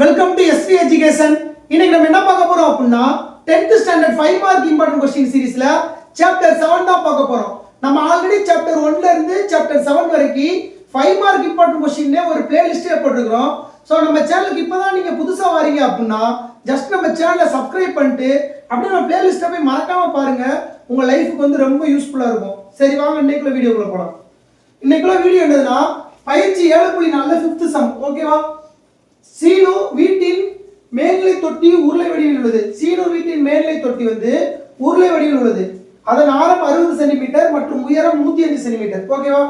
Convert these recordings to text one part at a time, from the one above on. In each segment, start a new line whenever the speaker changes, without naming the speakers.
Welcome to SV education இன்னைக்கு நம்ம என்ன பார்க்க போறோம் அப்படின்னா 10th standard five mark important question சீரீஸ்ல சாப்டர் செவன் தான் பார்க்க போறோம். நம்ம ஆல்ரெடி சாப்டர் ஒன்ல இருந்து சாப்டர் செவன் வரைக்கும் ஃபைவ் மார்க் இம்பார்ட்டன்ட் கொஸ்டின்னே ஒரு பிளேலிஸ்டே போட்டிருக்கிறோம். ஸோ நம்ம சேனலுக்கு இப்போதான் நீங்க புதுசா வரீங்க அப்படின்னா ஜஸ்ட் நம்ம சேனலை சப்ஸ்கிரைப் பண்ணிட்டு அப்படியே நம்ம பிளேலிஸ்ட்டை போய் மறக்காம பாருங்க. உங்க லைஃபுக்கு வந்து ரொம்ப யூஸ்ஃபுல்லா இருக்கும். சரி வாங்க இன்னைக்குள்ள வீடியோக்குள்ள போலாம். இன்னைக்குள்ள வீடியோ என்னதுன்னா பயிற்சி ஏழு புள்ளி நாலு ஃபிஃப்த் சம் ஓகேவா சீனு வீட்டின் மேல்நிலை தொட்டி உருளை வடிவில் உள்ளது. சீனு வீட்டின் மேல்நிலை தொட்டி வந்து உருளை வடிவில் உள்ளது. அதன் ஆழம் அறுபது சென்டிமீட்டர் மற்றும் உயரம் நூத்தி அஞ்சு சென்டிமீட்டர். ஓகேவா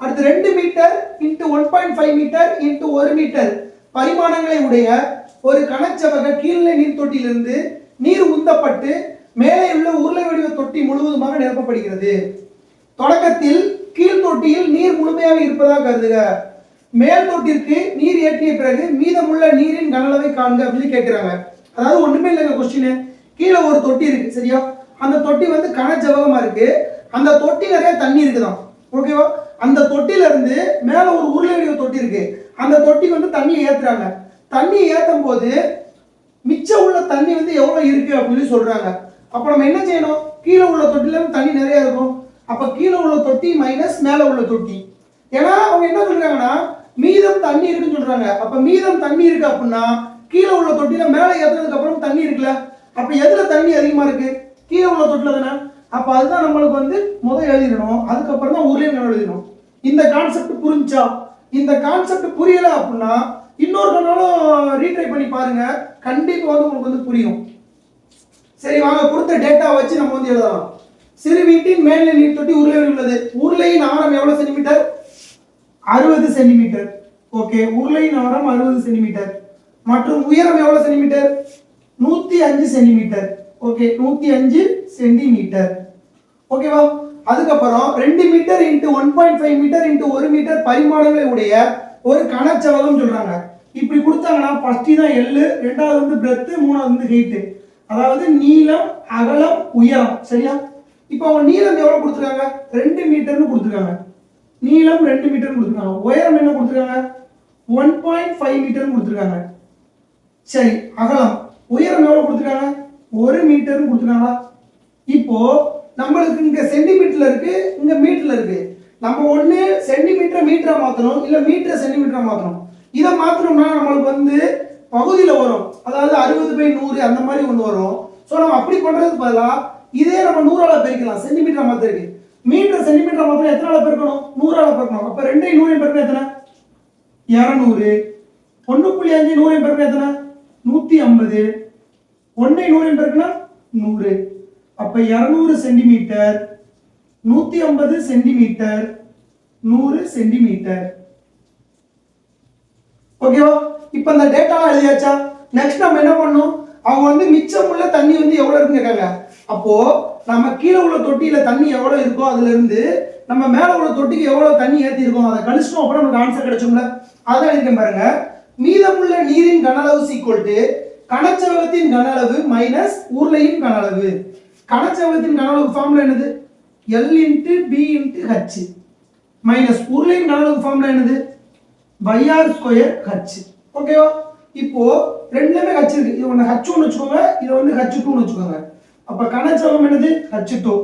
அடுத்து ரெண்டு metre into one point five metre into ஒரு மீட்டர். பரிமாணங்களை உடைய ஒரு கனச்சவக கீழ்நிலை நீர் தொட்டியிலிருந்து நீர் உந்தப்பட்டு மேலே உள்ள உருளை வடிவ தொட்டி முழுவதுமாக நிரப்பப்படுகிறது. தொடக்கத்தில் கீழ் தொட்டியில் நீர் முழுமையாக இருப்பதாக கருதுக. மேல் தொட்டிற்கு நீர் ஏற்றிய பிறகு மீதமுள்ள நீரின் கனளவை காண்க அப்படின்னு கேட்குறாங்க. அதாவது ஒண்ணுமே இல்லைங்க கொஸ்டின் கீழே ஒரு தொட்டி இருக்கு சரியா? அந்த தொட்டி வந்து கனஜவகமா இருக்கு. அந்த தொட்டி நிறைய தண்ணி இருக்குதான் ஓகேவா அந்த தொட்டில இருந்து மேல ஒரு உருளை தொட்டி இருக்கு. அந்த தொட்டிக்கு வந்து தண்ணியை ஏத்துறாங்க. தண்ணியை ஏத்தும் போது மிச்சம் உள்ள தண்ணி வந்து எவ்வளவு இருக்கு அப்படின்னு சொல்றாங்க. அப்ப நம்ம என்ன செய்யணும்? கீழே உள்ள தொட்டில தண்ணி நிறைய இருக்கும். அப்ப கீழே உள்ள தொட்டி மைனஸ் மேல உள்ள தொட்டி. ஏன்னா அவங்க என்ன சொல்றாங்கன்னா மீதம் தண்ணி இருக்குன்னு சொல்றாங்க. அப்ப மீதம் தண்ணி இருக்கு அப்படின்னா கீழே உள்ள தொட்டில மேல ஏத்துறதுக்கு அப்புறம் தண்ணி இருக்குல்ல? அப்ப எதுல தண்ணி அதிகமா இருக்கு? கீழே உள்ள தொட்டில தானே? அப்ப அதுதான் நம்மளுக்கு வந்து முதல் எழுதிடணும். அதுக்கப்புறம் தான் உருளையங்கள் எழுதிடணும். இந்த கான்செப்ட் புரிஞ்சா? இந்த கான்செப்ட் புரியல அப்படின்னா இன்னொரு கண்ணாலும் ரீட்ரை பண்ணி பாருங்க. கண்டிப்பா வந்து உங்களுக்கு வந்து புரியும். சரி வாங்க கொடுத்த டேட்டா வச்சு நம்ம வந்து எழுதலாம். சிறு வீட்டின் மேல்நிலை நீர் தொட்டி உருளை உள்ளது. உருளையின் ஆரம் எவ்வளவு சென்டிமீட்டர் அறுபது சென்டிமீட்டர் ஓகே உருளையின் ஆரம் அறுபது சென்டிமீட்டர் மற்றும் உயரம் எவ்வளவு சென்டிமீட்டர் நூத்தி அஞ்சு சென்டிமீட்டர் ஓகே நூத்தி அஞ்சு சென்டிமீட்டர் ஓகேவா அதுக்கப்புறம் ரெண்டு metre into one point five metre into ஒரு மீட்டர் பரிமாணங்களை உடைய ஒரு கனச்சவகம் சொல்றாங்க. இப்படி கொடுத்தாங்கன்னா ஃபர்ஸ்ட் தான் எள்ளு ரெண்டாவது வந்து பிரெத்து மூணாவது வந்து ஹீட்டு அதாவது நீளம் அகலம் உயரம். சரியா? இப்போ அவங்க நீளம் எவ்வளோ கொடுத்துருக்காங்க? ரெண்டு மீட்டர்னு கொடுத்துருக்காங்க. நீளம் ரெண்டு மீட்டர் கொடுத்துருக்காங்க. உயரம் என்ன கொடுத்துருக்காங்க? ஒன் பாயிண்ட் ஃபைவ் மீட்டர் கொடுத்துருக்காங்க. சரி அகலம். உயரம் எவ்வளோ கொடுத்துருக்காங்க? ஒரு மீட்டர்னு கொடுத்துருக்காங்களா? இப்போ நம்மளுக்கு இங்க சென்டிமீட்டர்ல இருக்கு இங்க மீட்டர்ல இருக்கு. நம்ம ஒன்று சென்டிமீட்டர் மீட்டரை மாற்றணும் இல்லை மீட்டர் சென்டிமீட்டரை மாற்றணும் இதை மாற்றணும்னா நம்மளுக்கு வந்து பகுதியில் வரும். அதாவது அறுபது பை நூறு அந்த மாதிரி ஒன்று வரும். ஸோ நம்ம அப்படி பண்ணுறதுக்கு பதிலாக இதே நம்ம நூறால பெருக்கலாம். சென்டிமீட்டரை மாற்றிருக்கு மீட்டர் சென்டிமீட்டர் மாத்திரம் எத்தனால பெருக்கணும் நூறால பெருக்கணும் அப்ப ரெண்டையும் நூறையும் பெருக்கணும் எத்தனை? இரநூறு. ஒன்று புள்ளி அஞ்சு நூறையும் பெருக்கணும் எத்தனை? நூற்றி ஐம்பது. ஒன்றை நூறையும் பெருக்கினா நூறு. அப்போ இரநூறு சென்டிமீட்டர் நூற்றி ஐம்பது சென்டிமீட்டர் நூறு சென்டிமீட்டர் ஓகேவா இப்போ இந்த டேட்டாலாம் எழுதியாச்சா? நெக்ஸ்ட் நம்ம என்ன பண்ணணும்? அவங்க வந்து மிச்சம் உள்ள தண்ணி வந்து எவ்வளோ இருக்குன்னு கேட்காங்க. அப்போ நம்ம கீழே உள்ள தொட்டியில தண்ணி எவ்வளவு இருக்கோ அதுல இருந்து நம்ம மேல உள்ள தொட்டிக்கு எவ்வளவு தண்ணி ஏத்தி இருக்கோம் அதை கழிச்சிட்டோம் அப்புறம் நமக்கு ஆன்சர் கிடைச்சோம்ல? அதான் இருக்கேன் பாருங்க. மீதமுள்ள நீரின் கனளவு அளவு டு கனச்சவகத்தின் கன அளவு மைனஸ் உருளையின் கனளவு கனச்சவகத்தின் கனளவு ஃபார்ம்ல என்னது? L into B into H minus உருளையின் கனளவு ஃபார்ம்ல என்னது? பைஆர் ஸ்கொயர் ஹச் ஓகேவா இப்போ ரெண்டுமே ஹச் இருக்கு. இது ஒன்று ஹச் ஒன்று வச்சுக்கோங்க இது வந்து ஹச் டூன்னு வச்சுக்கோங்க. அப்ப கனச்சவகம் என்னது? ஹச் டூ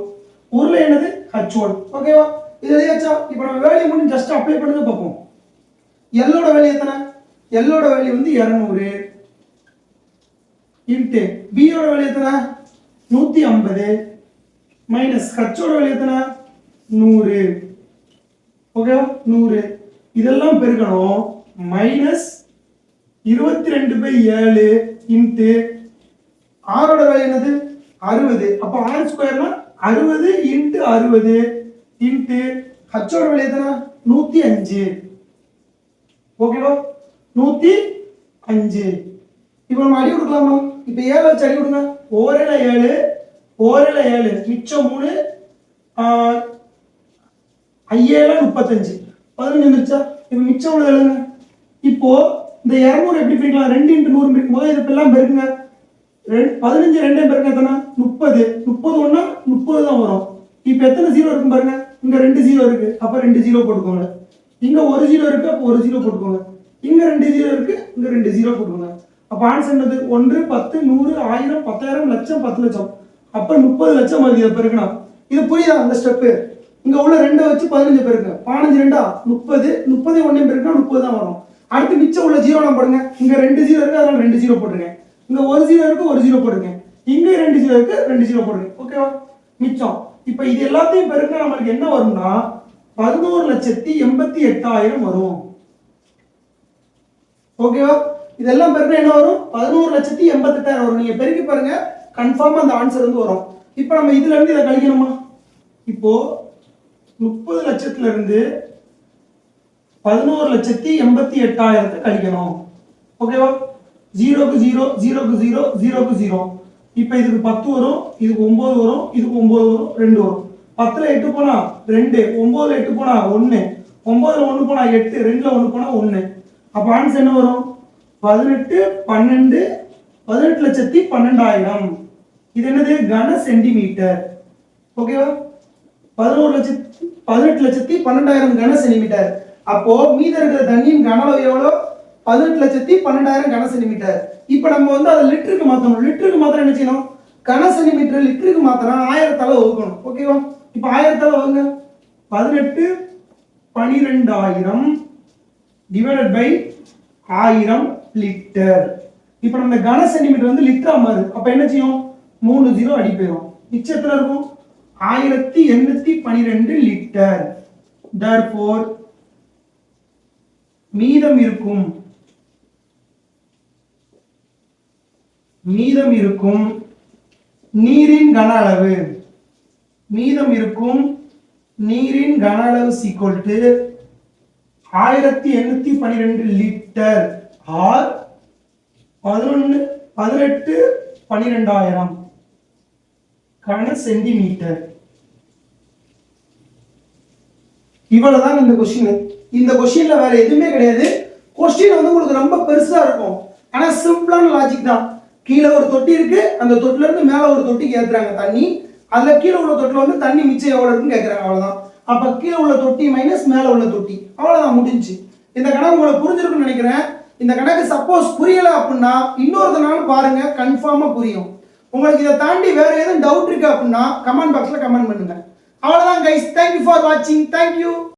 உருளை என்னது? ஹச் ஒன் ஓகேவா இது எதையாச்சா இப்போ நம்ம வேலையை மட்டும் ஜஸ்ட் அப்ளை பண்ணது பார்ப்போம். எல்லோட வேலை எத்தனை? எல்லோட வேல்யூ வந்து இரநூறு. இன்ட்டு பியோட வேலை எத்தனை? நூற்றி ஐம்பது. மைனஸ் ஹச்சோட வேலை எத்தனை? நூறு. ஓகேவா நூறு. இதெல்லாம் பெருக்கணும். மைனஸ் இருபத்தி ரெண்டு பை ஏழு இன்ட்டு ஆரோட வேலை என்னது? அறுபது. அப்போ ஆர் ஸ்கொயர்னா அறுபது இன்ட்டு அறுபது இன்ட்டு ஹச்சோட விலை எத்தனை? நூற்றி அஞ்சு. ஓகேவா நூற்றி அஞ்சு. இப்போ நம்ம அடி கொடுக்கலாமா? இப்போ ஏழு வச்சு அடி கொடுங்க. ஓரில் ஏழு ஓரில் ஏழு. மிச்சம் மூணு ஐயேழு முப்பத்தஞ்சு. பதினஞ்சு வந்துருச்சா இப்போ மிச்சம் உள்ளது எழுதுங்க. இப்போ இந்த இரநூறு எப்படி பிரிக்கலாம்? ரெண்டு இன்ட்டு நூறு பிரிக்கும் போது இது எல்லாம் பெருக்குங்க. பதினஞ்சு ரெண்டே பாருங்க எத்தனை? முப்பது. முப்பது ஒன்றா முப்பது தான் வரும். இப்போ எத்தனை ஜீரோ இருக்கும் பாருங்க? இங்க ரெண்டு ஜீரோ இருக்கு. அப்ப ரெண்டு ஜீரோ போட்டுக்கோங்க. இங்க ஒரு ஜீரோ இருக்கு அப்போ ஒரு ஜீரோ போட்டுக்கோங்க. இங்க ரெண்டு ஜீரோ இருக்கு இங்க ரெண்டு ஜீரோ போட்டுக்கோங்க. அப்போ ஆன்சர் என்னது? ஒன்று பத்து நூறு ஆயிரம் பத்தாயிரம் லட்சம் பத்து லட்சம். அப்போ முப்பது லட்சம் வருது இதை இருக்கணும் இது புரியுதா அந்த ஸ்டெப்பு இங்க உள்ள ரெண்டை வச்சு பதினஞ்சு பேருக்கு பதினஞ்சு ரெண்டா? முப்பது. முப்பது ஒன்றையும் பெருக்கினா முப்பது தான் வரும். அடுத்து மிச்சம் உள்ள ஜீரோ நான் போடுங்க இங்க ரெண்டு ஜீரோ இருக்கு அதனால ரெண்டு ஜீரோ போட்டுருங்க. இங்க ஒரு ஜீரோ இருக்கு ஒரு ஜீரோ போடுங்க. இங்க ரெண்டு ஜீரோ இருக்கு ரெண்டு ஜீரோ போடுங்க. ஓகேவா மிச்சம். இப்போ இது எல்லாத்தையும் பெருக்க நம்மளுக்கு என்ன வரும்னா பதினோரு லட்சத்தி எண்பத்தி எட்டாயிரம் வரும். ஓகேவா இதெல்லாம் பெருக்க என்ன வரும்? பதினோரு லட்சத்தி எண்பத்தெட்டாயிரம் வரும். நீங்க பெருக்கி பாருங்க. கன்ஃபார்மாக அந்த ஆன்சர் வந்து வரும். இப்போ நம்ம இதுல இருந்து இதை கழிக்கணுமா? இப்போ முப்பது லட்சத்துல இருந்து பதினோரு லட்சத்தி எண்பத்தி எட்டாயிரத்தை கழிக்கணும். ஓகேவா ஜீரோக்கு ஜீரோ ஜீரோக்கு ஜீரோ ஜீரோக்கு ஜீரோ. இப்போ இதுக்கு பத்து வரும் இதுக்கு ஒம்பது வரும் இதுக்கு ஒம்பது வரும் ரெண்டு வரும். பத்தில் எட்டு போனா ரெண்டு ஒம்போதில் எட்டு போனா ஒன்று ஒம்போதில் ஒன்று போனா எட்டு ரெண்டில் ஒன்று போனா ஒன்று அப்போ ஆன்சர் என்ன வரும்? பதினெட்டு பன்னெண்டு பதினெட்டு லட்சத்தி பன்னெண்டாயிரம். இது என்னது? கன சென்டிமீட்டர். ஓகேவா பதினோரு லட்சத்தி பதினெட்டு லட்சத்தி பன்னெண்டாயிரம் கன சென்டிமீட்டர். அப்போ மீத இருக்கிற தண்ணியின் கன அளவு எவ்வளோ? பதினெட்டு லட்சத்தி பன்னெண்டாயிரம் கன சென்டிமீட்டர். இப்போ நம்ம வந்து அதை லிட்டருக்கு மாற்றணும் லிட்டருக்கு மாத்திரம் என்ன செய்யணும்? கன சென்டிமீட்டர் லிட்டருக்கு மாத்திரம் ஆயிரத்தால வகுக்கணும். ஓகேவா இப்போ ஆயிரத்தால வகுங்க. பதினெட்டு பனிரெண்டாயிரம் டிவைடட் பை ஆயிரம் லிட்டர் இப்போ நம்ம கன சென்டிமீட்டர் வந்து லிட்டரா மாறுது. அப்போ என்ன செய்யும்? மூணு ஜீரோ அடி போயிடும் மிச்சத்தில் இருக்கும்? ஆயிரத்தி எண்ணூத்தி பனிரெண்டு லிட்டர் தர்போர் மீதம் இருக்கும் மீதம் இருக்கும் நீரின் கன அளவு. மீதம் இருக்கும் நீரின் கன அளவு சீக்வல் டு ஆயிரத்தி எண்ணூத்தி பன்னிரெண்டு லிட்டர் ஆர் பதினொன்று பதினெட்டு பன்னிரெண்டாயிரம் கன சென்டிமீட்டர் இவ்வளவுதான் இந்த கொஸ்டின் இந்த கொஸ்டின்ல வேற எதுவுமே கிடையாது. கொஸ்டின் வந்து உங்களுக்கு ரொம்ப பெருசா இருக்கும். ஆனா சிம்பிளான லாஜிக் தான். கீழே ஒரு தொட்டி இருக்கு. அந்த தொட்டில இருந்து மேல ஒரு தொட்டிக்கு ஏத்துறாங்க தண்ணி. அதுல கீழே உள்ள தொட்டில வந்து தண்ணி மிச்சம் எவ்வளவு இருக்குன்னு கேக்குறாங்க. அவ்வளவுதான். அப்ப கீழே உள்ள தொட்டி மைனஸ் மேல உள்ள தொட்டி. அவ்வளவுதான் முடிஞ்சுச்சு இந்த கணக்கு உங்களுக்கு புரிஞ்சிருக்கும்னு நினைக்கிறேன். இந்த கணக்கு சப்போஸ் புரியல அப்படின்னா இன்னொருத்தனாலும் பாருங்க கன்ஃபார்மா புரியும். உங்களுக்கு இதை தாண்டி வேற எதுவும் டவுட் இருக்கு அப்படின்னா கமெண்ட் பாக்ஸ்ல கமெண்ட் பண்ணுங்க. அவ்வளவுதான் கைஸ் தேங்க்யூ ஃபார் வாட்சிங் தேங்க்யூ